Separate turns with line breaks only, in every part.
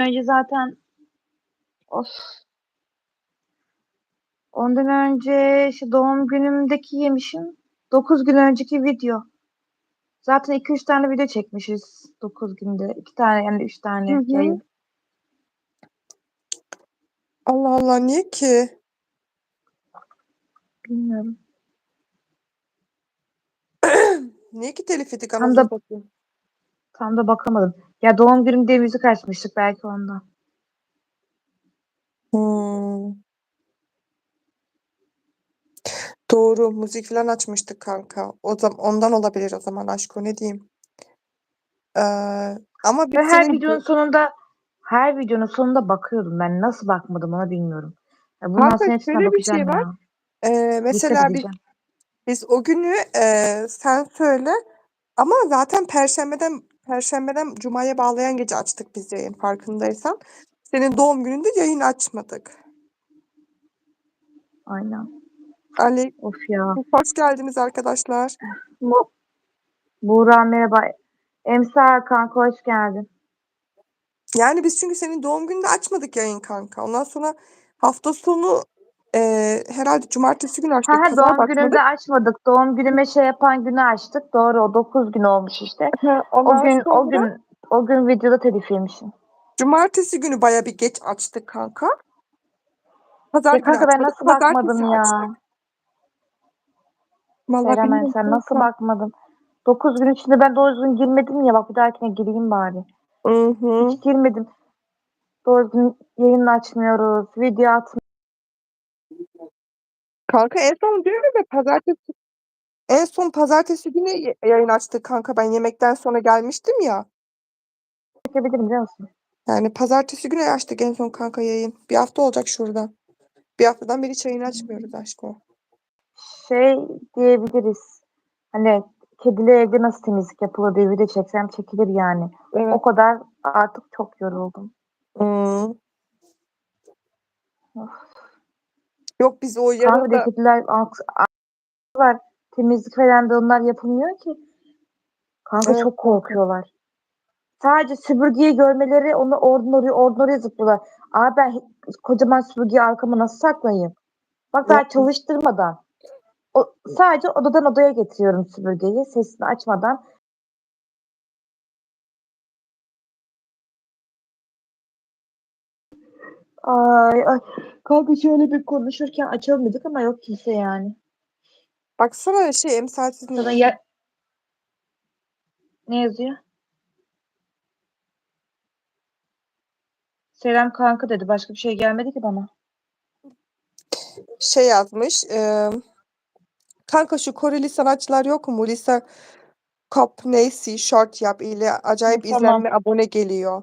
önce zaten of. Ondan önce işte doğum günümdeki yemişim. 9 gün önceki video. Zaten 2-3 tane video çekmişiz 9 günde. 2 tane yani 3 tane
Hı hı.
yayın.
Allah Allah niye ki?
Bilmiyorum.
Niye ki telif yedik anasını
da
satayım?
Tam da bakamadım. Ya doğum günümde müzik açmıştık belki ondan.
Hmm. Doğru. Müzik falan açmıştık kanka. O zaman ondan olabilir o zaman aşko ne diyeyim. Ee, ama
Ve
biz
her
senin
videonun sonunda her videonun sonunda bakıyordum ben. Nasıl bakmadım ona bilmiyorum. Ya bundan
kanka
sonra hepsine
şöyle bir şey var.
ya.
Ee,
Dikkat
mesela biz
edeceğim.
biz o günü e, sen söyle ama zaten perşembeden perşembeden cumaya bağlayan gece açtık biz yayın farkındaysan. Senin doğum gününde yayın açmadık.
Aynen.
Ali
Of ya.
hoş geldiniz arkadaşlar.
Bu, Buğra merhaba. Emsal kanka hoş geldin.
Yani biz çünkü senin doğum gününde açmadık yayın kanka. Ondan sonra hafta sonu e, herhalde cumartesi günü açtık.
ha doğum gününde açmadık. Doğum günüme şey yapan günü açtık. Doğru o 9 gün olmuş işte. O gün o
sonra
gün o gün videoda telif yemişim.
cumartesi günü baya bir geç açtık kanka. Pazar
Ya
günü
kanka ben nasıl
Pazartesi
bakmadım ya?
açtık. Vallahi bilmiyorum
sen nasıl bakmadın? 9 gün içinde ben doğru düzgün girmedim ya bak bir dahakine gireyim bari.
Hı hı.
Hiç girmedim. Doğru düzgün yayın açmıyoruz. Video atmıyoruz.
Kanka en son diyorum ya pazartesi en son pazartesi günü yayın açtık kanka. Ben yemekten sonra gelmiştim ya.
Çekebilirim biliyor musun?
Yani pazartesi günü açtık en son kanka yayın. Bir hafta olacak şurada. Bir haftadan beri hiç yayın açmıyoruz aşkım.
Şey diyebiliriz. Hani kedili evde nasıl temizlik yapılır diye video çeksem çekilir yani.
Evet.
O kadar artık çok yoruldum.
Hı.
Of.
Yok biz o
Kanka
yarın
bir de
da
kediler var. Temizlik falan da onlar yapılmıyor ki. Kanka
Evet
çok korkuyorlar. Sadece süpürgeyi görmeleri onu oradan oraya oradan oraya zıplıyorlar. Abi ben kocaman süpürgeyi arkama nasıl saklayayım? Bak daha
Ya,
çalıştırmadan. O, sadece odadan odaya getiriyorum süpürgeyi sesini açmadan. Ay ay. Kanka şöyle bir konuşurken açamadık ama yok kimse yani.
baksana şey emsalsizin
Zaten ya... Ne yazıyor? Selam kanka dedi. Başka bir şey gelmedi ki bana.
şey yazmış. E, kanka şu Koreli sanatçılar yok mu? Lisa Kop neyse short yap ile acayip
tamam.
izlenme abone geliyor.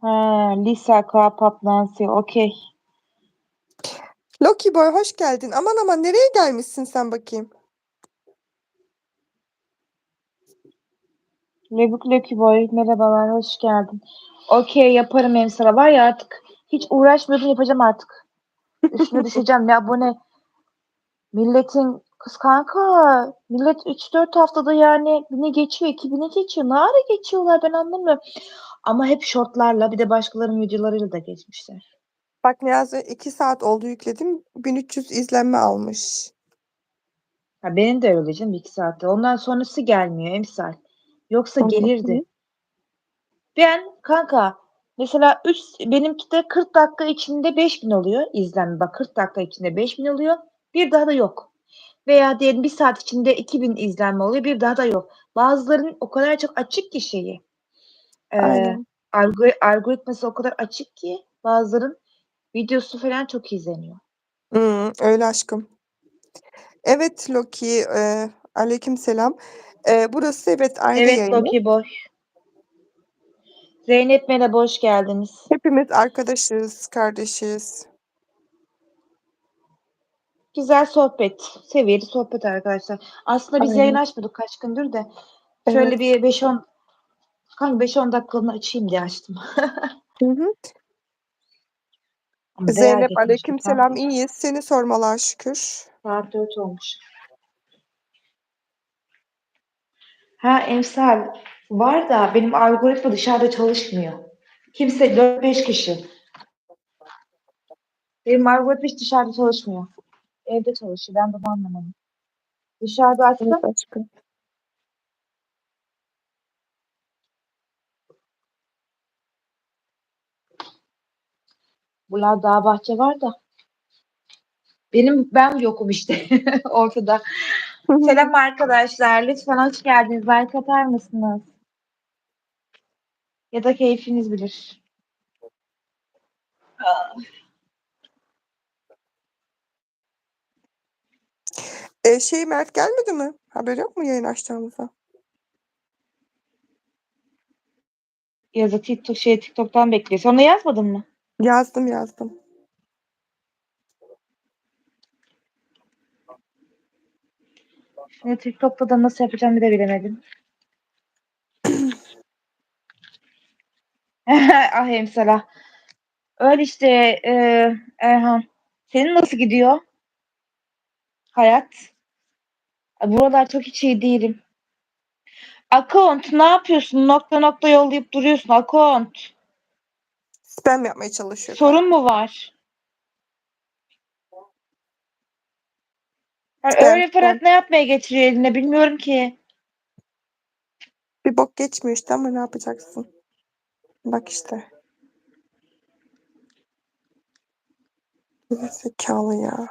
Ha, Lisa K. Pop Nancy. Okey.
Loki Boy hoş geldin. Aman aman nereye gelmişsin sen bakayım?
Lebuk Lucky Boy. Merhabalar. Hoş geldin. Okey yaparım Emsala. Var ya artık hiç uğraşmıyordum yapacağım artık. Üstüne düşeceğim ya bu ne? Milletin kız kanka millet 3-4 haftada yani bini geçiyor 2000'i geçiyor. Ne ara geçiyorlar ben anlamıyorum. Ama hep shortlarla bir de başkalarının videolarıyla da geçmişler.
Bak yazıyor? 2 saat oldu yükledim. 1300 izlenme almış.
Ha, benim de öyle canım 2 saatte. Ondan sonrası gelmiyor emsal. Yoksa gelirdi. Ben kanka mesela 3 benimki de 40 dakika içinde 5000 oluyor izlenme. Bak 40 dakika içinde 5000 oluyor. Bir daha da yok. Veya diyelim bir saat içinde 2000 izlenme oluyor. Bir daha da yok. Bazılarının o kadar çok açık ki şeyi. E,
Aynen.
algori algoritması o kadar açık ki bazıların videosu falan çok izleniyor.
Hı, öyle aşkım. Evet Loki. E, aleykümselam. E, burası evet aile
Evet
yayını.
Loki boş. Zeynep merhaba hoş geldiniz.
Hepimiz arkadaşız, kardeşiz.
Güzel sohbet. Seviyeli sohbet arkadaşlar. Aslında biz yayın
Aynen.
açmadık kaç gündür de. Şöyle
Evet.
bir 5-10 kanka 5-10 dakikalığını açayım diye açtım.
Hı hı.
Ama
Zeynep
bir
aleykümselam.
saat.
İyiyiz. Seni sormalar şükür.
Saat 4 olmuş. Ha emsal var da benim algoritma dışarıda çalışmıyor. Kimse 4-5 kişi. Benim algoritma hiç dışarıda çalışmıyor. Evde çalışıyor. Ben bunu anlamadım. Dışarıda açtım.
Evet aşkım.
Bunlar dağ bahçe var da. Benim ben yokum işte ortada. Selam arkadaşlar. Lütfen hoş geldiniz. Like atar mısınız? Ya da keyfiniz bilir.
E, şey Mert gelmedi mi? Haberi yok mu yayın açtığımızda?
Yazı TikTok şey TikTok'tan bekliyor. Sonra yazmadın mı?
Yazdım yazdım.
Şimdi TikTok'ta da nasıl yapacağımı de bilemedim. ah emsala. Öyle işte e, Erhan. Senin nasıl gidiyor? Hayat. Buralar çok hiç iyi değilim. Account ne yapıyorsun? Nokta nokta yollayıp duruyorsun. Account.
Spam yapmaya çalışıyor.
Sorun mu var? Yani
Spam,
öyle yaparak ne yapmaya getiriyor eline bilmiyorum ki.
Bir bok geçmiyor işte ama ne yapacaksın? Bak işte. Zekalı ya.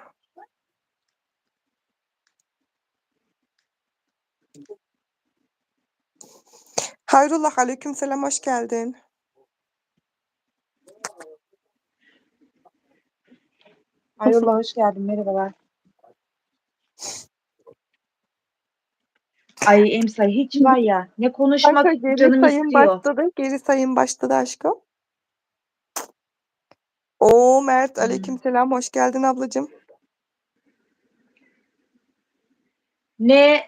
Hayrullah aleykümselam hoş geldin.
Hayrola hoş geldin. Merhabalar. Ay Emsay hiç var ya ne konuşmak
Kanka geri
canım
sayım
istiyor.
başladı. Geri sayım başladı aşkım. Oo Mert aleykümselam hoş geldin ablacığım.
Ne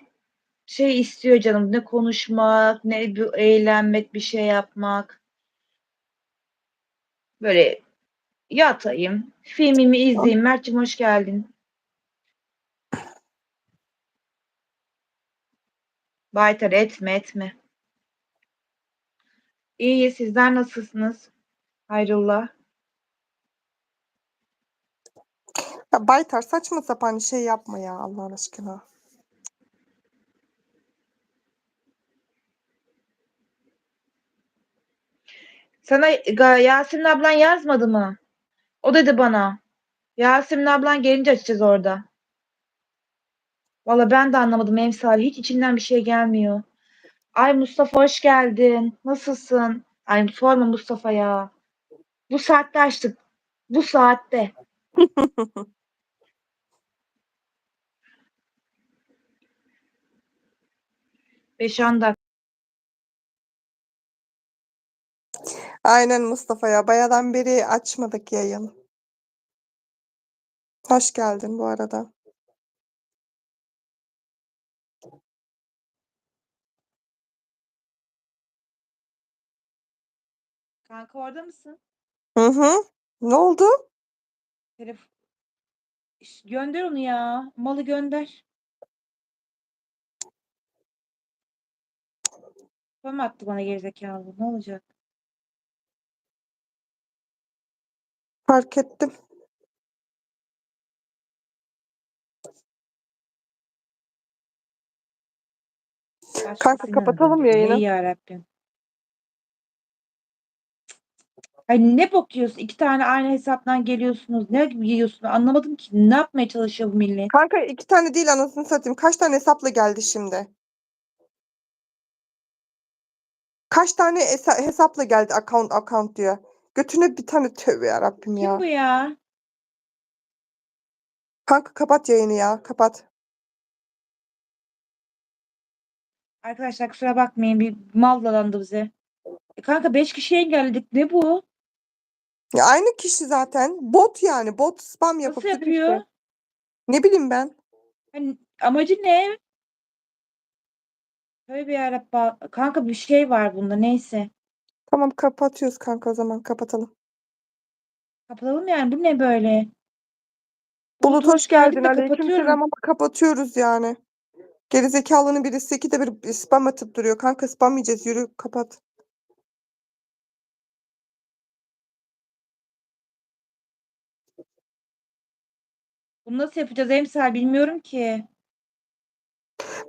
şey istiyor canım ne konuşmak ne bir eğlenmek bir şey yapmak. Böyle yatayım filmimi izleyeyim. Mert'cim hoş geldin. Baytar etme etme. İyi sizler nasılsınız? Hayrullah.
Ya Baytar saçma sapan şey yapma ya Allah aşkına.
Sana Yasemin ablan yazmadı mı? O dedi bana. Yasemin ablan gelince açacağız orada. Valla ben de anlamadım Emsal. Hiç içinden bir şey gelmiyor. Ay Mustafa hoş geldin. Nasılsın? Ay sorma Mustafa ya. Bu saatte açtık. Bu saatte. Beş on dakika.
Aynen Mustafa ya. Bayadan beri açmadık yayın. Hoş geldin bu arada.
Kanka orada mısın?
Hı hı. Ne oldu?
İş- gönder onu ya. Malı gönder. Spam attı bana gerizekalı. Ne olacak?
Fark ettim. Kanka kapatalım yayını.
Ey yarabbim. Ay ne bok yiyorsun? İki tane aynı hesaptan geliyorsunuz. Ne yiyorsun? Anlamadım ki. Ne yapmaya çalışıyor bu millet?
Kanka iki tane değil anasını satayım. Kaç tane hesapla geldi şimdi? Kaç tane hesa- hesapla geldi account account diyor. Götüne bir tane tövbe yarabbim
Kim
ya.
bu ya?
Kanka kapat yayını ya. Kapat.
Arkadaşlar kusura bakmayın. Bir mal dalandı bize. E kanka 5 kişi engelledik. Ne bu?
Ya aynı kişi zaten. Bot yani. Bot spam yapıp
Nasıl
duruyor
yapıyor?
işte. Ne bileyim ben.
Hani amacı ne? Tövbe yarabbim. Kanka bir şey var bunda. Neyse.
Tamam kapatıyoruz kanka o zaman. Kapatalım.
Kapatalım yani. Bu ne böyle?
Bulut hoş geldin.
de
Aleykümselam
kapatıyorum.
ama kapatıyoruz yani. Gerizekalının birisi iki de bir spam atıp duruyor. Kanka spam yiyeceğiz. Yürü kapat.
Bunu nasıl yapacağız Emsal bilmiyorum ki.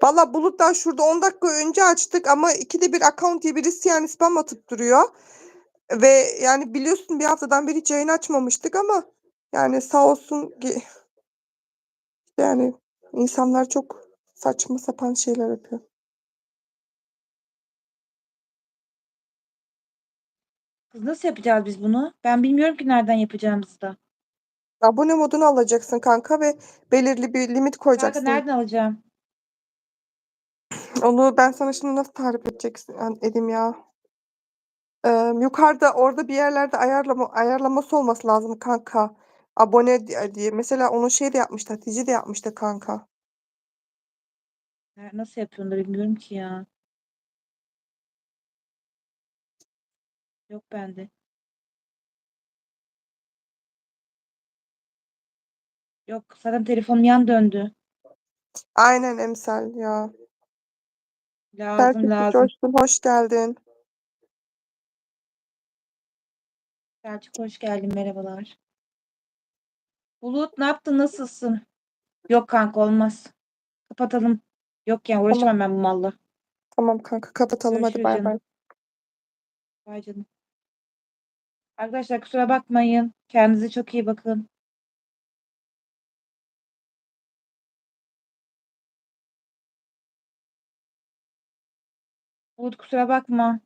Valla Bulut'tan şurada 10 dakika önce açtık ama ikide bir account diye birisi yani spam atıp duruyor. Ve yani biliyorsun bir haftadan beri hiç yayın açmamıştık ama yani sağ olsun ki yani insanlar çok saçma sapan şeyler yapıyor.
Kız nasıl yapacağız biz bunu? Ben bilmiyorum ki nereden yapacağımızı da.
Abone modunu alacaksın kanka ve belirli bir limit
Kanka
koyacaksın.
nereden alacağım?
Onu ben sana şimdi nasıl tarif edeceksin yani edeyim ya. Ee, yukarıda orada bir yerlerde ayarlama ayarlaması olması lazım kanka. Abone di- diye. Mesela onu şey de yapmıştı. Hatice de yapmıştı kanka.
Nasıl yapıyorsun da bilmiyorum ki ya. Yok bende. Yok zaten telefonum yan döndü.
Aynen emsal ya.
Lazım
Herkese
lazım.
coştun. Hoş geldin.
Selçuk hoş geldin merhabalar. Bulut ne yaptın nasılsın? Yok kanka olmaz. Kapatalım. Yok yani uğraşamam ben bu malla.
Tamam kanka kapatalım hadi
Görüşürüz
bay
canım.
bay.
Vay canım. Arkadaşlar kusura bakmayın. Kendinize çok iyi bakın. Bulut kusura bakma.